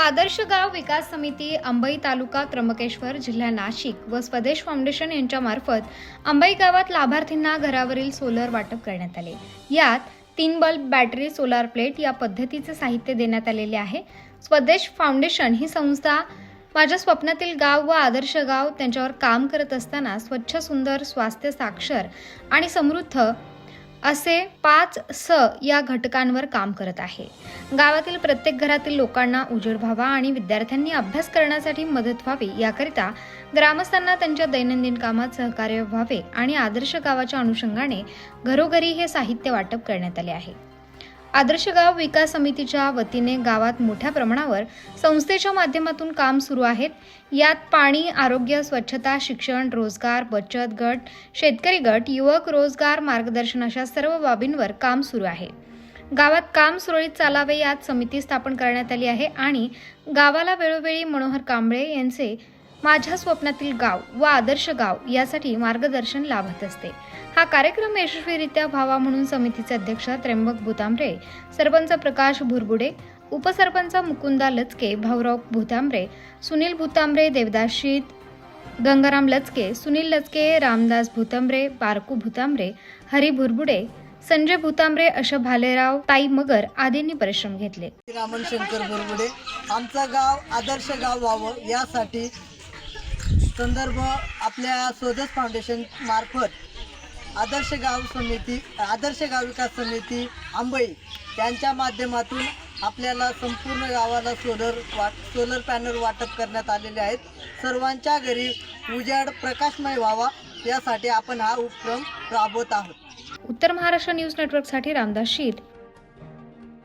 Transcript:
आदर्श गाव विकास समिती अंबई तालुका त्र्यंबकेश्वर जिल्हा नाशिक व स्वदेश फाउंडेशन यांच्यामार्फत अंबई गावात लाभार्थींना घरावरील सोलर वाटप करण्यात आले. यात तीन बल्ब बॅटरी सोलार प्लेट या पद्धतीचे साहित्य देण्यात आलेले आहे. स्वदेश फाउंडेशन ही संस्था माझ्या स्वप्नातील गाव व आदर्श गाव त्यांच्यावर काम करत असताना स्वच्छ सुंदर स्वास्थ्य साक्षर आणि समृद्ध असे पाच स या घटकांवर काम करत आहे. गावातील प्रत्येक घरातील लोकांना उजेड व्हावा आणि विद्यार्थ्यांनी अभ्यास करण्यासाठी मदत व्हावी याकरिता ग्रामस्थांना त्यांच्या दैनंदिन कामात सहकार्य व्हावे आणि आदर्श गावाच्या अनुषंगाने घरोघरी हे साहित्य वाटप करण्यात आले आहे. आदर्श गाव विकास समितीच्या वतीने गावात मोठ्या प्रमाणावर संस्थेच्या माध्यमातून काम सुरू आहेत. यात पाणी आरोग्य स्वच्छता शिक्षण रोजगार बचत गट शेतकरी गट युवक रोजगार मार्गदर्शन अशा सर्व बाबींवर काम सुरू आहे. गावात काम सुरळीत चालावे यात समिती स्थापन करण्यात आली आहे आणि गावाला वेळोवेळी मनोहर कांबळे यांचे माझ्या स्वप्नातील गाव व आदर्श गाव यासाठी मार्गदर्शन लाभत असते. हा कार्यक्रम यशस्वीरित्या व्हावा म्हणून समितीचे अध्यक्ष त्र्यंबक भुतांबरे सरपंच प्रकाश भुरबुडे उपसरपंच मुकुंदा लचके भाऊराव भुतांबरे सुनील भुतांबरे देवदास शीत गंगाराम लचके सुनील लचके रामदास भुतांबरे बारकू भुतांबरे हरी भुरबुडे संजय भुतांबरे अशा भालेराव ताई मगर आदींनी परिश्रम घेतले. रामन शंकर बोरगुडे आमचं गाव आदर्श गाव व्हावं यासाठी संदर्भ आपल्या स्वदेश फाउंडेशन मार्फत आदर्श गाव समिती आदर्श गाव विकास समिती आंबई यांच्या माध्यमातून आपल्याला संपूर्ण गावाला सोलर वाट सोलर पॅनल वाटप करण्यात आलेले आहेत. सर्वांच्या घरी उजाड प्रकाशमय व्हावा यासाठी आपण हा उपक्रम राबवत आहोत. उत्तर महाराष्ट्र न्यूज नेटवर्कसाठी रामदास शीत